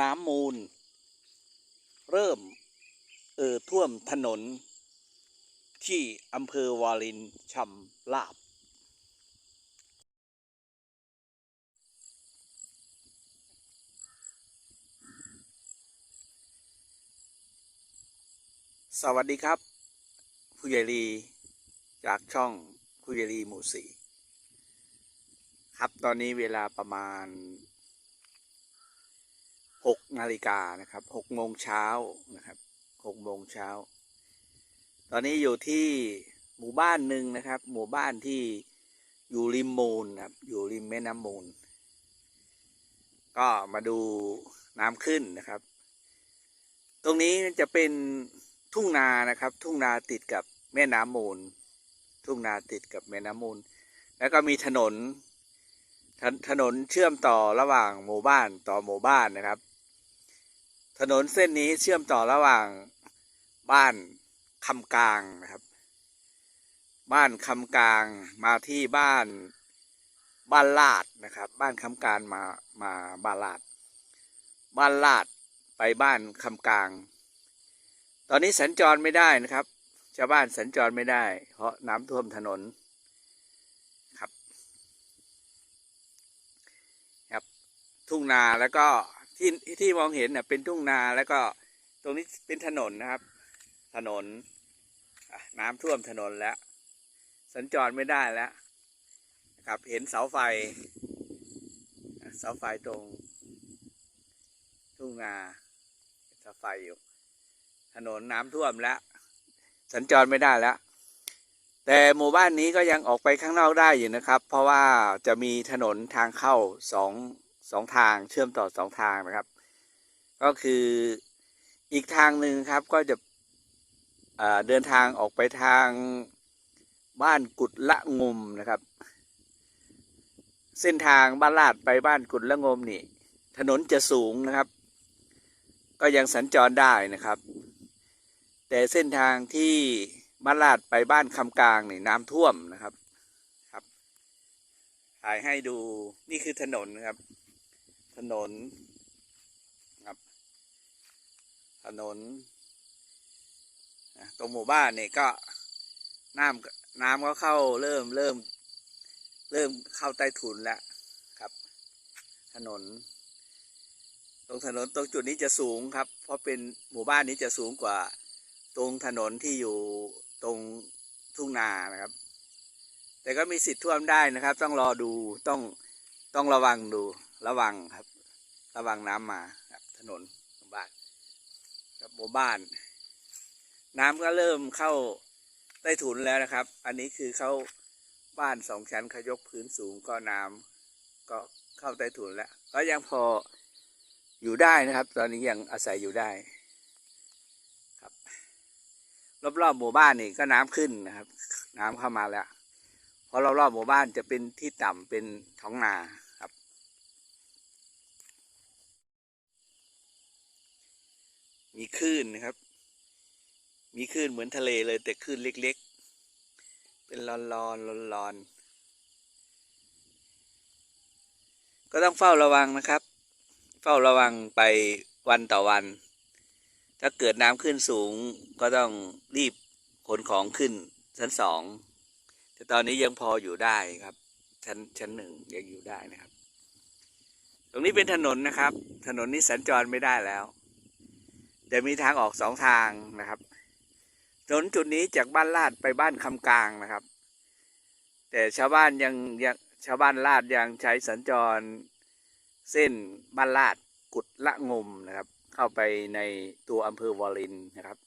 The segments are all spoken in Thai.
น้ำมูล เริ่ม เอ่อท่วมถนน ที่อำเภอวาลินชำลาบ สวัสดีครับ ผู้ใหญ่ลีจากช่องผู้ใหญ่ลีหมู่สี่ครับตอนนี้เวลาประมาณ หกนาฬิกานะครับหกโมงเช้านะครับหกโมงเช้า ตอนนี้อยู่ที่หมู่บ้านหนึ่งนะครับ หมู่บ้านที่อยู่ริมมูลครับ อยู่ริมแม่น้ำมูล ก็มาดูน้ำขึ้นนะครับ ตรงนี้จะเป็นทุ่งนานะครับ ทุ่งนาติดกับแม่น้ำมูล ทุ่งนาติดกับแม่น้ำมูล แล้วก็มีถนนถนถนนเชื่อมต่อระหว่างหมู่บ้านต่อหมู่บ้านนะครับ ถนนเส้นนี้เชื่อมต่อระหว่างบ้านคำกลางนะครับ บ้านคำกลางมาที่บ้านบ้านลาดนะครับ บ้านคำกลางมามาบ้านลาด บ้านลาดไปบ้านคำกลาง ตอนนี้สัญจรไม่ได้นะครับชาวบ้านสัญจรไม่ได้ เพราะน้ำท่วมถนนครับ ครับ ทุ่งนาแล้วก็ ที่ที่มองเห็นเน่ะเป็นทุ่งนาแล้วก็ตรงนี้เป็นถนนนะครับ ถนนน้ำท่วมถนนแล้ว สัญจรไม่ได้แล้วนะครับเห็นเสาไฟ เสาไฟตรง ทุ่งนาเสาไฟอยู่ ถนนน้ำท่วมแล้ว สัญจรไม่ได้แล้ว แต่หมู่บ้านนี้ก็ยังออกไปข้างนอกได้อยู่นะครับ เพราะว่าจะมีถนนทางเข้าสอง สองทางเชื่อมต่อสองทางนะครับ ก็คืออีกทางหนึ่งครับก็จะเดินทางออกไปทางบ้านกุดละงมนะครับ เส้นทางบ้านลาดไปบ้านกุดละงมนี่ ถนนจะสูงนะครับ ก็ยังสัญจรได้นะครับ แต่เส้นทางที่บ้านลาดไปบ้านคำกลางนี่น้ำท่วมนะครับครับถ่ายให้ดูนี่คือถนนนะครับ ถนนครับ ถนนนะตรงหมู่บ้านเนี่ยก็น้ำน้ำก็เข้าเริ่มเริ่ม เริ่มเข้าใต้ถุนแล้วครับ ถนน ตรงถนนตรงจุดนี้จะสูงครับ เพราะเป็นหมู่บ้านนี้จะสูงกว่า ตรงถนนที่อยู่ตรงทุ่งนานะครับ แต่ก็มีสิทธิ์ท่วมได้นะครับ ต้องรอดูต้องต้องระวังดู ระวังครับ ระวังน้ำมาครับ ถนนหมู่บ้านครับหมู่บ้าน น้ำก็เริ่มเข้าใต้ถุนแล้วนะครับ อันนี้คือเขาบ้านสองชั้นเขายกพื้นสูงก็น้ำก็เข้าใต้ถุนแล้ว ก็ยังพออยู่ได้นะครับ ตอนนี้ยังอาศัยอยู่ได้ครับรอบๆหมู่บ้านนี่ก็น้ำขึ้นนะครับ น้ำเข้ามาแล้ว เพราะรอบๆหมู่บ้านจะเป็นที่ต่ำเป็นท้องนาครับ มีคลื่นนะครับ มีคลื่นเหมือนทะเลเลยแต่คลื่นเล็ก ๆ เป็นลอนๆลอนๆก็ต้องเฝ้าระวังนะครับ เฝ้าระวังไปวันต่อวัน ถ้าเกิดน้ำขึ้นสูงก็ต้องรีบขนของขึ้นชั้นสอง แต่ตอนนี้ยังพออยู่ได้ครับ ชั้นชั้นหนึ่งยังอยู่ได้นะครับ ตรงนี้เป็นถนนนะครับ ถนนนี้สัญจรไม่ได้แล้ว แต่มีทางออกสองทางนะครับถนนจุดนี้จากบ้านลาดไปบ้านคำกลางนะครับ แต่ชาวบ้านยังยังชาวบ้านลาดยังใช้สัญจรเส้นบ้านลาดกุดละงมนะครับ เข้าไปในตัวอำเภอวอลินนะครับ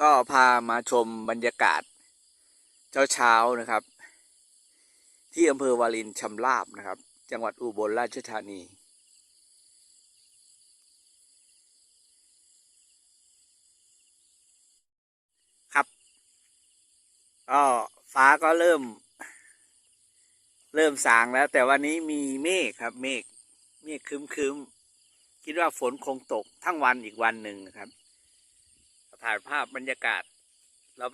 ก็พามาชมบรรยากาศเช้าๆนะครับ ที่อำเภอวาลินชำราบนะครับ จังหวัดอุบลราชธานี ครับ ก็ฟ้าก็เริ่ม เริ่มสางแล้ว แต่วันนี้มีเมฆครับ เมฆเมฆครึ้มคิดว่าฝนคงตกทั้งวันอีกวันหนึ่งนะครับถ่ายภาพบรรยากาศ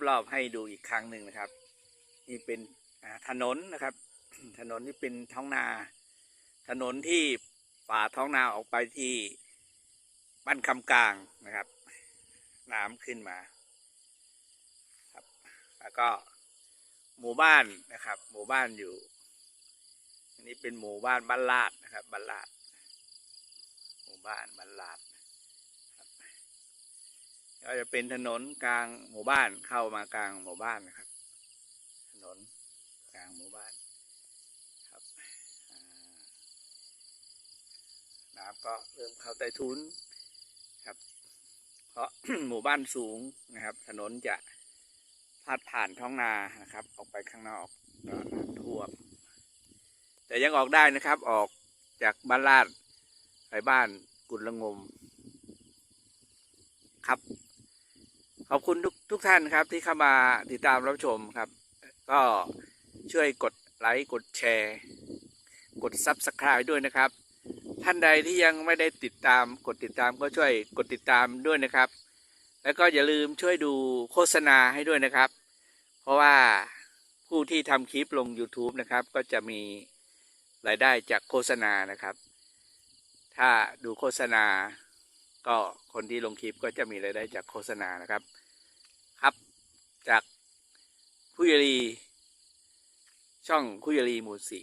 รอบๆให้ดูอีกครั้งหนึ่งนะครับ นี่เป็นถนนนะครับ ถนนนี่เป็นท้องนา ถนนที่ฝ่าท้องนาออกไปที่บ้านคำกลางนะครับ น้ำขึ้นมา แล้วก็หมู่บ้านนะครับ หมู่บ้านอยู่ อันนี้เป็นหมู่บ้านบ้านลาดนะครับบ้านลาด หมู่บ้านบ้านลาดก็จะเป็นถนนกลางหมู่บ้านเข้ามากลางหมู่บ้านนะครับ ถนนกลางหมู่บ้านครับน้ำก็เริ่มเข้าใต้ทุนครับ เพราะหมู่บ้านสูงนะครับ ถนนจะ พาดผ่านท้องนานะครับ ออกไปข้างนอกก็ท่วม แต่ยังออกได้นะครับ ออกจากบ้านลาดไปบ้านกุละงม ครับ ขอบคุณทุกทุกท่านครับ ที่เข้ามาติดตามรับชมครับ ก็ช่วยกดไลค์กดแชร์ กด Subscribe ด้วยนะครับ ท่านใดที่ยังไม่ได้ติดตาม กดติดตามก็ช่วยกดติดตามด้วยนะครับ แล้วก็อย่าลืมช่วยดูโฆษณาให้ด้วยนะครับ เพราะว่าผู้ที่ทำคลิปลง YouTube นะครับ ก็จะมีรายได้จากโฆษณานะครับ ถ้าดูโฆษณา ก็คนที่ลงคลิปก็จะมีรายได้จากโฆษณานะครับ ครับ จากคุยรี ช่องคุยรีหมู่สี